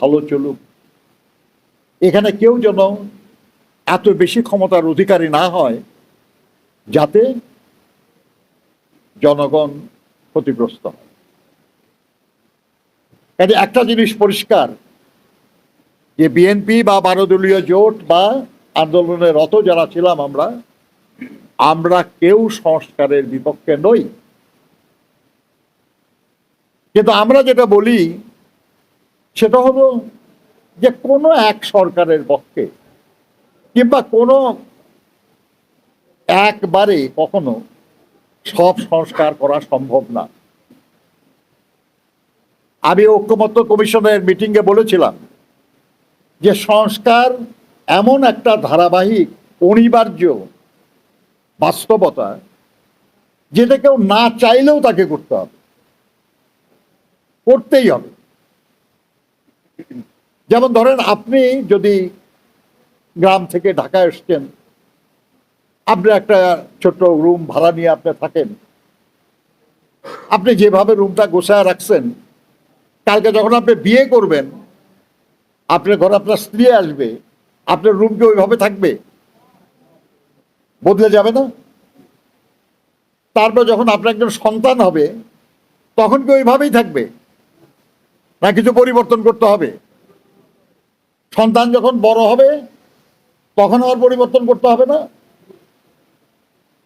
ভালো চলুক। এখানে কেউ যেন এত বেশি ক্ষমতার অধিকারী না হয় যাতে জনগণ ক্ষতিগ্রস্ত হয়। একটা জিনিস পরিষ্কার যে বিএনপি বা বারো দলীয় জোট বা আন্দোলনের রত যারা ছিলাম আমরা আমরা কেউ সংস্কারের বিপক্ষে নই। কিন্তু আমরা যেটা বলি সেটা হলো যে কোনো এক সরকারের পক্ষে কিংবা কোনো একবারে কখনো সব সংস্কার করা সম্ভব না। আমি ঐক্যমত্য কমিশনের মিটিংয়ে বলেছিলাম যে সংস্কার এমন একটা ধারাবাহিক অনিবার্য বাস্তবতা যেটা কেউ না চাইলেও তাকে করতে হবে। করতেই হবে। যেমন ধরেন আপনি যদি গ্রাম থেকে ঢাকায় এসছেন আপনি একটা ছোট্ট রুম ভাড়া নিয়ে আপনি থাকেন, আপনি যেভাবে রুমটা গোছায় রাখছেন, কালকে যখন আপনি বিয়ে করবেন, আপনার ঘরে আপনার স্ত্রী আসবে, আপনার রুম কি ওইভাবে থাকবে? বদলে যাবে না? তারপর যখন আপনার একজন সন্তান হবে, তখন কি ওইভাবেই থাকবে? না, কিছু পরিবর্তন করতে হবে। সন্তান যখন বড় হবে, তখন আবার পরিবর্তন করতে হবে না।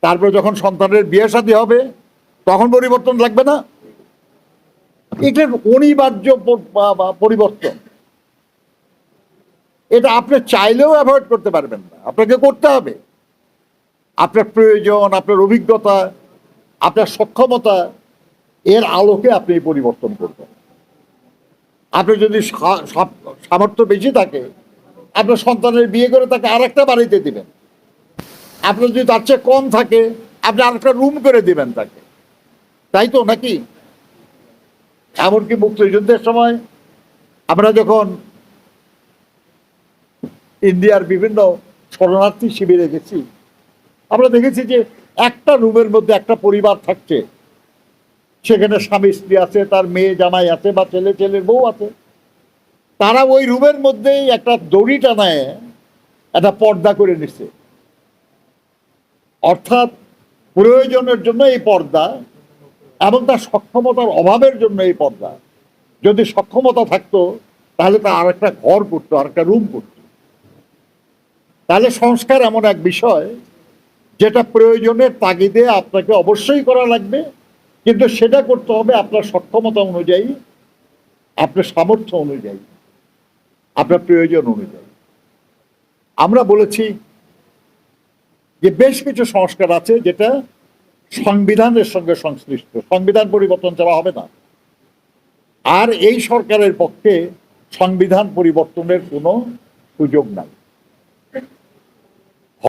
তারপর যখন সন্তানের বিয়ে শাদী হবে, তখন পরিবর্তন লাগবে না। এটার অনিবার্য পরিবর্তন। এটা আপনি চাইলেও অ্যাভয়েড করতে পারবেন না। আপনাকে করতে হবে। আপনার প্রয়োজন, আপনার অভিজ্ঞতা, আপনার সক্ষমতা, এর আলোকে আপনি পরিবর্তন করবেন। আপনি যদি সামর্থ্য বেশি থাকে, আপনার সন্তানের বিয়ে করে তাকে আরেকটা বাড়িতে দিবেন। আপনার যদি তার চেয়ে কম থাকে, আপনি আরেকটা রুম করে দিবেন তাকে। তাই তো, নাকি? এমনকি মুক্তিযুদ্ধের সময় আমরা যখন ইন্ডিয়ার বিভিন্ন শরণার্থী শিবিরে গেছি, আমরা দেখেছি যে একটা রুমের মধ্যে একটা পরিবার থাকছে। সেখানে স্বামী স্ত্রী আছে, তার মেয়ে জামাই আছে বা ছেলে, ছেলের বউ আছে। তারা ওই রুমের মধ্যেই একটা দড়ি টানায়, একটা পর্দা করে নিচ্ছে অর্থাৎ প্রয়োজনের জন্য এই পর্দা এবং তার সক্ষমতার অভাবের জন্য এই পর্দা। যদি সক্ষমতা থাকতো, তাহলে তা আর একটা ঘর করতো আরেকটা রুম করতো। তাহলে সংস্কার এমন এক বিষয়, যেটা প্রয়োজনের তাগিদে আপনাকে অবশ্যই করা লাগবে। কিন্তু সেটা করতে হবে আপনার সক্ষমতা অনুযায়ী, আপনার সামর্থ্য অনুযায়ী, আপনার প্রয়োজন অনুযায়ী। আমরা বলেছি যে বেশ কিছু সংস্কার আছে যেটা সংবিধানের সঙ্গে সংশ্লিষ্ট। সংবিধান পরিবর্তন ছাড়া হবে না। আর এই সরকারের পক্ষে সংবিধান পরিবর্তনের কোনো সুযোগ নাই।